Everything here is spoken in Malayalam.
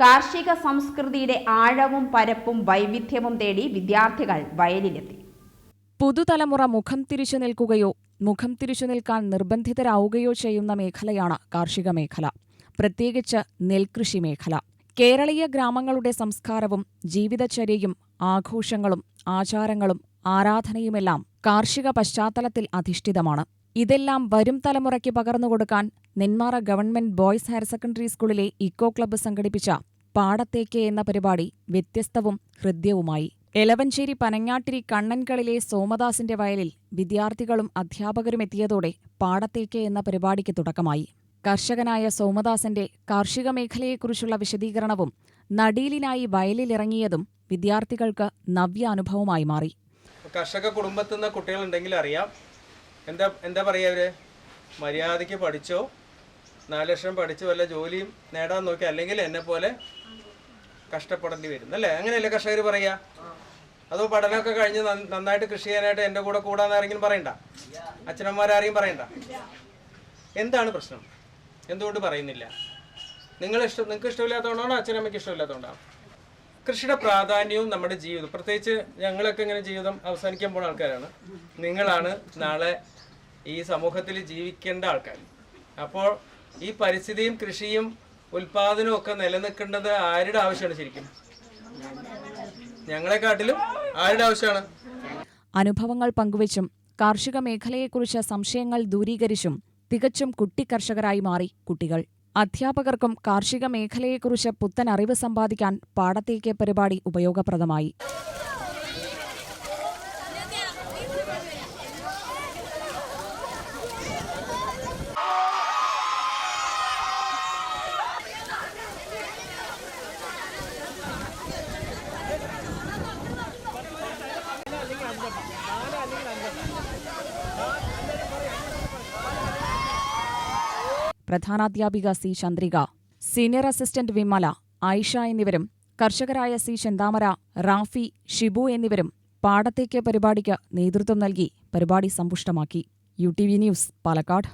കാർഷിക സംസ്കൃതിയുടെ ആഴവും പരപ്പും വൈവിധ്യവും തേടി വിദ്യാർത്ഥികൾ വയലിലെത്തി. പുതുതലമുറ മുഖം തിരിച്ചു നിൽക്കുകയോ മുഖം തിരിച്ചു നിൽക്കാൻ നിർബന്ധിതരാവുകയോ ചെയ്യുന്ന മേഖലയാണ് കാർഷിക മേഖല. പ്രത്യേകിച്ച് നെൽകൃഷി മേഖല. കേരളീയ ഗ്രാമങ്ങളുടെ സംസ്കാരവും ജീവിതചര്യയും ആഘോഷങ്ങളും ആചാരങ്ങളും ആരാധനയുമെല്ലാം കാർഷിക പശ്ചാത്തലത്തിൽ അധിഷ്ഠിതമാണ്. ഇതെല്ലാം വരും തലമുറയ്ക്ക് പകർന്നുകൊടുക്കാൻ Nenmara government boys higher secondary സ്കൂളിലെ ഇക്കോ ക്ലബ്ബ് സംഘടിപ്പിച്ച പാടത്തേക്ക് എന്ന പരിപാടി വ്യത്യസ്തവും ഹൃദ്യവുമായി. എലവഞ്ചേരി പനങ്ങാട്ടിരി കണ്ണൻകളിലെ സോമദാസിന്റെ വയലിൽ വിദ്യാർത്ഥികളും അധ്യാപകരും എത്തിയതോടെ പാടത്തേക്ക് എന്ന പരിപാടിക്ക് തുടക്കമായി. കർഷകനായ സോമദാസന്റെ കാർഷിക മേഖലയെക്കുറിച്ചുള്ള വിശദീകരണവും നടീലിനായി വയലിലിറങ്ങിയതും വിദ്യാർത്ഥികൾക്ക് നവ്യ അനുഭവമായി മാറി. കർഷക കുടുംബത്തിൽ നിന്ന് കുട്ടികളുണ്ടെങ്കിൽ അറിയാം എന്താ എന്താ പറയുക അവർ? മര്യാദയ്ക്ക് പഠിച്ചോ? നാല് ലക്ഷം പഠിച്ച് വല്ല ജോലിയും നേടാൻ നോക്കി അല്ലെങ്കിൽ എന്നെ പോലെ കഷ്ടപ്പെടേണ്ടി വരും. അല്ലേ? അങ്ങനെയല്ലേ കർഷകർ പറയുക അതോ പഠനമൊക്കെ കഴിഞ്ഞ് നന്നായിട്ട് കൃഷി ചെയ്യാനായിട്ട് എന്റെ കൂടെ കൂടാന്ന് ആരെങ്കിലും പറയണ്ട? അച്ഛനമ്മമാരാരെയും പറയണ്ട? എന്താണ് പ്രശ്നം? എന്തുകൊണ്ട് പറയുന്നില്ല? നിങ്ങൾ ഇഷ്ടം നിങ്ങൾക്ക് ഇഷ്ടമില്ലാത്തതുകൊണ്ടാണോ അച്ഛനമ്മയ്ക്ക് ഇഷ്ടമില്ലാത്തതുകൊണ്ടാണ് കൃഷിയുടെ പ്രാധാന്യവും നമ്മുടെ ജീവിതം പ്രത്യേകിച്ച് ഞങ്ങളൊക്കെ ഇങ്ങനെ ജീവിതം അവസാനിക്കാൻ പോകുന്ന ആൾക്കാരാണ്. നിങ്ങളാണ് നാളെ ഈ സമൂഹത്തിൽ ജീവിക്കേണ്ട ആൾക്കാർ. അപ്പോൾ ഈ പരിസ്ഥിതിയും കൃഷിയും ഉൽപാദനവും ഒക്കെ നിലനിൽക്കേണ്ടത് ആരുടെ ആവശ്യമാണ് ശരിക്കും? ഞങ്ങളെക്കാട്ടിലും ആരുടെ ആവശ്യമാണ്? അനുഭവങ്ങൾ പങ്കുവച്ചും കാർഷിക മേഖലയെക്കുറിച്ച് സംശയങ്ങൾ ദൂരീകരിച്ചും തികച്ചും കുട്ടി കർഷകരായി മാറി കുട്ടികൾ. അധ്യാപകർക്കും കാർഷിക മേഖലയെക്കുറിച്ച് പുത്തൻ അറിവ് സമ്പാദിക്കാൻ പാടത്തേക്ക് പരിപാടി ഉപയോഗപ്രദമായി. പ്രധാനാധ്യാപിക C Chandrika senior assistant Vimala Ayisha എന്നിവരും കർഷകരായ സി ചെന്താമര റാഫി ഷിബു എന്നിവരും പാടത്തേക്ക് പരിപാടിക്ക് നേതൃത്വം നൽകി പരിപാടി സമ്പുഷ്ടമാക്കി. U T V news Palakkad.